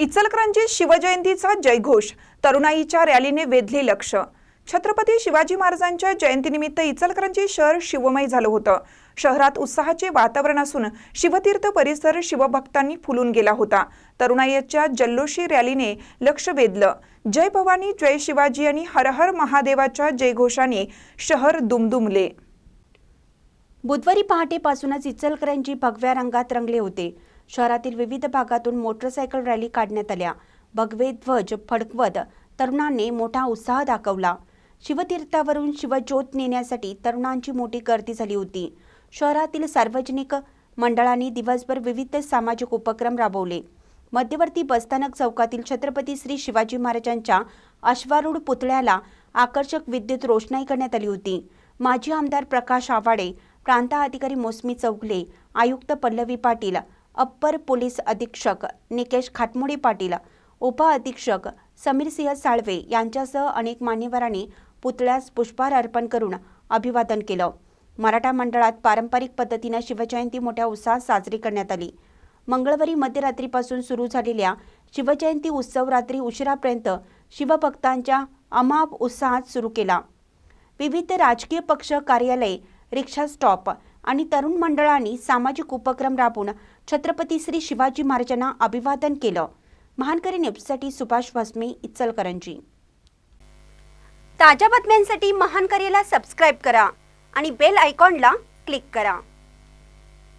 इचलकरंजी शिवजयंतीचा जयघोष. तरुणाईच्या रॅलीने वेधले लक्ष. छत्रपती शिवाजी महाराजांच्या जयंतीनिमित्त इचलकरंजी शहर शिवमय झालं होतं. शहरात उत्साहाचे वातावरण असून शिवतीर्थ परिसर शिवभक्तांनी फुलून गेला होता. तरुणाईच्या जल्लोषी रॅलीने लक्ष वेधलं. जय भवानी जय शिवाजी आणि हर हर महादेवाच्या जयघोषाने शहर दुमदुमले. बुधवारी पहाटेपासूनच इचलकरंजी भगव्या रंगात रंगले होते. शहरातील विविध भागातून मोटरसायकल रॅली काढण्यात आल्या. भगवे ध्वज फडकवत तरुणांनी मोठा उत्साह दाखवला. शिवतीर्थावरून शिवज्योत नेण्यासाठी तरुणांची मोठी गर्दी झाली होती. शहरातील सार्वजनिक मंडळांनी दिवसभर विविध सामाजिक उपक्रम राबवले. मध्यवर्ती बसस्थानक चौकातील छत्रपती श्री शिवाजी महाराजांच्या अश्वारूढ पुतळ्याला आकर्षक विद्युत रोषणाई करण्यात आली होती. माजी आमदार प्रकाश आवाडे प्रांता अधिकारी मोसमी चौगले आयुक्त पल्लवी पाटील अप्पर पोलीस अधीक्षक निकेश खाटमोडे पाटील उपअधीक्षक समीर सिंह साळवे यांच्यासह अनेक मान्यवरांनी पुतळ्यास पुष्पहार अर्पण करून अभिवादन केलं. मराठा मंडळात पारंपरिक पद्धतीनं शिवजयंती मोठ्या उत्साहात साजरी करण्यात आली. मंगळवारी मध्यरात्रीपासून सुरू झालेल्या शिवजयंती उत्सव रात्री उशिरापर्यंत शिवभक्तांच्या अमाप उत्साहात सुरू केला. विविध राजकीय पक्ष कार्यालय रिक्षा स्टॉप आणि तरुण मंडळांनी सामाजिक उपक्रम राबवून छत्रपती श्री शिवाजी महाराजांना अभिवादन केलं. महानकरी न्यूजसाठी सुभाष भस्मे इचलकरंजी. ताज्या बातम्यांसाठी महानकरीला सबस्क्राईब करा आणि बेल आयकॉनला क्लिक करा.